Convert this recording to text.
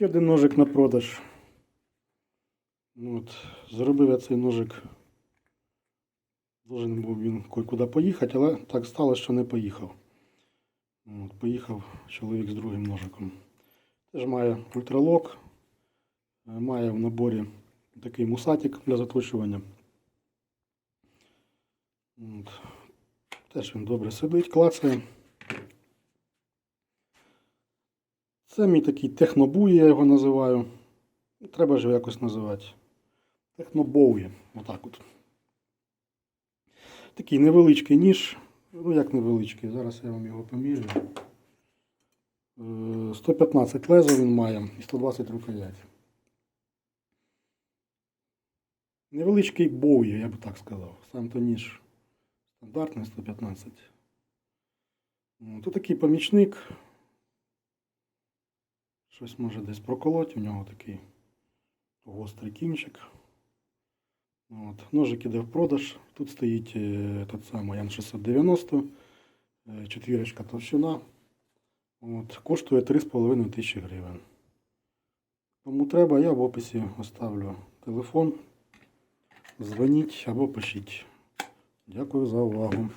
Ще один ножик на продаж. Ну, От, зробив я цей ножик. Должен був він куди поїхати, але так сталося, що не поїхав. От, поїхав чоловік з другим ножиком. Теж має ультралок, е, має в наборі такий мусатик для заточування. От. Теж він добре сидить, клацає. Це мій такий технобуй, я його називаю. Треба ж його якось називати. Технобоуї. Отак от. Такий невеличкий ніж. Ну як невеличкий, зараз я вам його помірю. Е, 115 лезо він має і 120 рукоять. Невеличкий боуї, я би так сказав. Сам то ніж стандартний 115. Ну, Тут такий помічник. Щось може десь проколоть, у нього такий гострий кінчик. От. Ножик іде в продаж. Тут стоїть е, тот самий Ян 690, е, четвірочка товщина. От. Коштує 3,5 тисячі гривень. Кому треба, я в описі оставлю телефон. Дзвоніть або пишіть. Дякую за увагу.